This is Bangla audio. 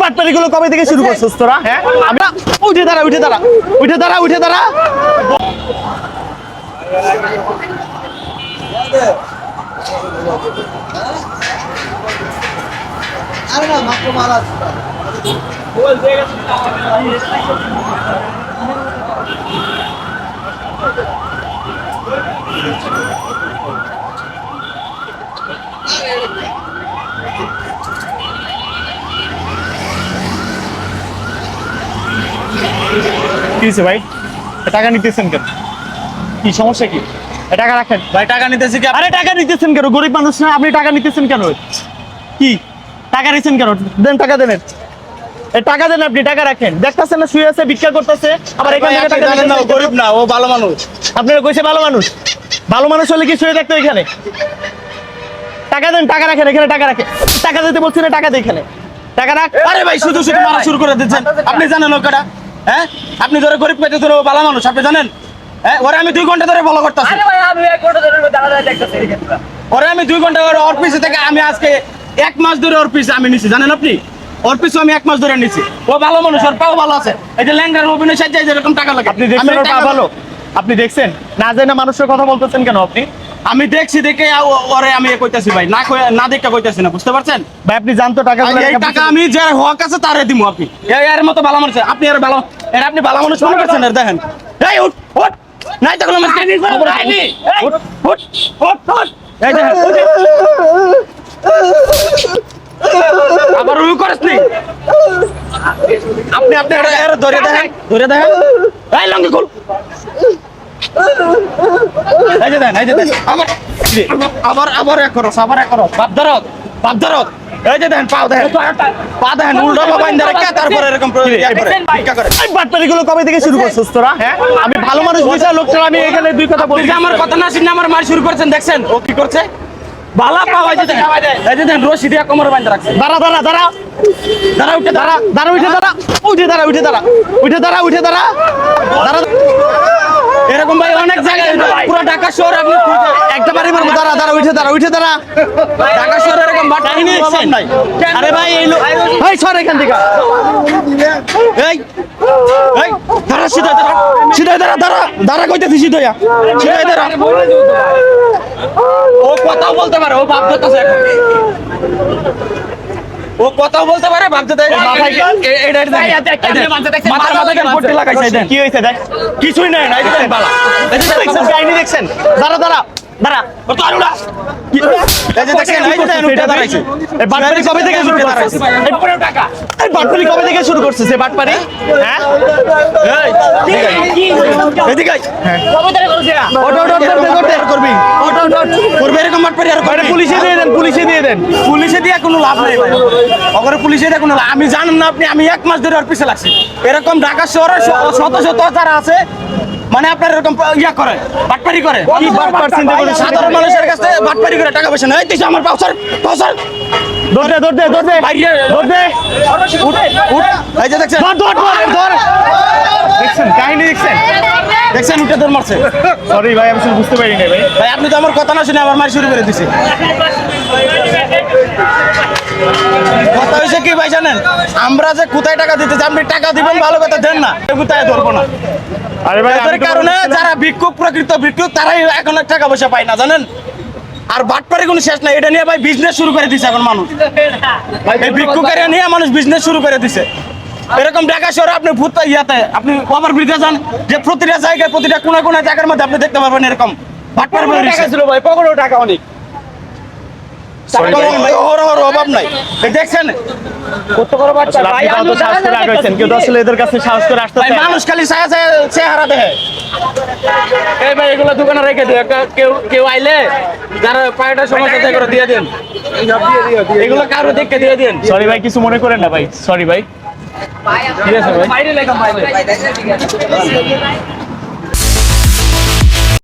বাটপারিগুলো কবে থেকে শুরু করছিস তোরা হ্যাঁ? আমরা উঠে দাঁড়া উঠে দাঁড়া উঠে দাঁড়া উঠে দাঁড়া। কি ভাই? টাকা নিতেছেন কেন? কি সমস্যা কি? টাকা রাখেন। ভাই টাকা নিতেছি আরে টাকা নিতেছেন কেন? গরিব মানুষ না আপনি টাকা নিতেছেন কেন? কি? টাকা নিছেন কেন? দেন টাকা দেন টাকা দেন আপনি টাকা রাখেন। দেখতেছেন না শুয়ে আছে ভিক্ষা করতেছে আবার এখান থেকে টাকা জানেন না গরিব না ও ভালো মানুষ। আপনারা কইছে ভালো মানুষ। ভালো মানুষ হলে কি শুয়ে থাকতো এখানে? টাকা দেন টাকা রাখেন এখানে টাকা রাখেন। টাকা দিতে বলছি না টাকা দিয়ে এখানে। টাকা রাখ। আরে ভাই শুধু শুধু মারা শুরু করে দিচ্ছেন। আপনি জানেন ওকেটা হ্যাঁ? আপনি ধরে গরিব পেতে ধরে ভালো মানুষ আপনি জানেন? হ্যাঁ? ওরে আমি দুই ঘণ্টা ধরে ফলো করতেছি। আরে ভাই আমি এক ঘণ্টা ধরে দাঁড়া দাঁড়া দেখতেছি এই ক্ষেত্রে। ওরে আমি দুই ঘণ্টা ওর পিছে থেকে আমি আজকে এক মাস ধরে ওর পিছে আমি নিছি জানেন আপনি? ওর পিছু আমি এক মাস ধরে নিছি। ও ভালো মানুষ ওর পাও ভালো আছে। এই যে ল্যাংড়ার অভিনয় সাজ্জা এরকম টাকা লাগে। আপনি দেখছেন ওর পা টাকা- ভালো? আপনি দেখছেন? না জেনে মানুষের কথা বলতেছেন কেন আপনি? আমি দেখছি দেখে ওরে আমি এ কইতাছি ভাই। না কই- না দেখে কইতাছি না বুঝতে পারছেন? ভাই আপনি জানতো টাকা এই টাকা আমি যে হক আছে তারে দিমু আপনি। এই এর মতো ভালো মানুষ আপনি আর ভালো এর আপনি ভালো মানুষ মনে করছেন এর দেখেন। এই উঠ উঠ। নাই তো আছে? এই, উঠ উঠ উঠ উঠ। এই দেখেন। আবার রুই করিস নি। আপনি আপনি এর- ধরে দেখেন। ধরে দেখেন। এই লঙ্গি খুল। যে দেখেন এই যে দেখেন আবার আবার আবার এক করস আবার এক করস বাপ ধরত বাপ ধরত। এই যে দেখেন পাও দেখেন পা দেখেন উল্টো বাবাইন ধরে কে তারপরে এরকম ভিক্ষা করে। এই বাটপারিগুলো কবে থেকে শুরু করছিস তোরা হ্যাঁ? আমি ভালো মানুষ বুঝা লোকটা আমি এখানে দুই কথা বলছি আমার কথা না শুনে আমার মার শুরু করছেন দেখছেন? ও কি করছে? বালা পাওয়া এই যে দেখেন এই যে দেখেন রশি দিয়ে কোমর বাইন্ধে রাখছে। দাঁড়া দাঁড়া দাঁড়া। দাঁড়া উঠে দাঁড়া দাঁড়া উঠে দাঁড়া। উঠে দাঁড়া উঠে দাঁড়া। উঠে দাঁড়া উঠে দাঁড়া এরকম ভাই অনেক জায়গায় পুরো ঢাকা শহর আপনি একটা বাড়ি মারবো দাঁড়া দাঁড়া উঠে দাঁড়া উঠে দাঁড়া। ঢাকা শহরে এরকম বাট কাহিনী নাই। আরে ভাই এই লোক ভাই সর এখান থেকে। এই এই দাঁড়া সিধা দাঁড়া। সিধা দাঁড়া দাঁড়া দাঁড়া কইতেছি সিধা সিধা দাঁড়া। ও কথাও বলতে পারে ও ভাব ধরতেছে এখন। ও কথাও বলতে পারে ভাবতে দেয় মাথায়- এটা মাথার মাথায় কেন পট্টি লাগাইছে এই দেন। কি হয়েছে দেখ? কিছুই নাই না দেন বালা। দেখছেন কাহিনী দেখছেন? দাঁড়া দাঁড়া। দাঁড়া। ও তো আলুরা। এই যে দেখেন, এই যে দেখেন, দাঁড়াইছে। এই বাটপারি কবে থেকে শুরু উঠে করছিস দাঁড়াইছে। এই বাটপারি কবে থেকে শুরু করছিস এই বাটপারি? হ্যাঁ? এই, এদিকে আয়। ওট ওট ওট ওট ওট ওট করবি? ওট ওট ওট করবে এরকম বাটপারি আর আরে পুলিশে দিয়ে দেন পুলিশে দিয়ে দেন। পুলিশে দিয়ে কোনো লাভ নেই ভাই। ওখানে পুলিশে দিয়ে কোনো লাভ আমি জানেন না আপনি আমি এক মাস ধরে ওর পিছে লাগছি। এরকম ঢাকা শহরে শত শত যারা আছে মানে আপনার এরকম ইয়া করে বাটপারি করে? সাধারণ মানুষের কাছে বাটপারি করে টাকা পয়সা নেই। তুই আমার পাউসার পাউসার ধর দে ধর দে ধর দে। বাইরে। ধর দে। উঠ উঠ। এই যে দেখছেন? ধর ধর ধর ধর। দেখছেন? কাহিনী দেখছেন? দেখছেন উঠে দৌড় মারছে। সরি ভাই আমি আসলে বুঝতে পারি না ভাই। ভাই আপনি তো আমার কথা না শুনে আমার মারি শুরু করে দিছে কথা হয়েছে কি ভাই জানেন? আমরা যে কোথায় টাকা দিতে আপনি টাকা দিবেন ভালো কথা দেন না। কোথায় ধরবো না। আরে ভাই এদের কারণে যারা ভিক্ষুক প্রকৃত ভিক্ষুক তারাই এখন টাকা পয়সা পায় না জানেন? আর বাটপারে কোনো শেষ নাই এটা নিয়ে ভাই বিজনেস শুরু করে দিছে এখন মানুষ। এই ভিক্ষুকের নিয়ে মানুষ বিজনেস শুরু করে দিছে। এরকম ঢাকা শহরে আপনি ভূত ইয়াতে আপনি ওভার ব্রিজে যান যে প্রতিটা জায়গায় প্রতিটা কোনা কোনা জায়গার মধ্যে আপনি দেখতে পারবেন এরকম। বাটপার ছিল ভাই টাকা অনেক। ওর অভাব নাই। দেখছেন? মানুষ খালি ছায়া ছায়া চেহারা দেখে। এই ভাই এগুলো দোকানে রেখে দিও। একটা- কেউ কেউ আইলে যারা পায়েটা সমস্যা থাকে দিয়ে দেন। এগুলো কারও দেখে দিয়ে দেন। সরি ভাই কিছু মনে করেন না ভাই। সরি ভাই। ঠিক আছে ভাই।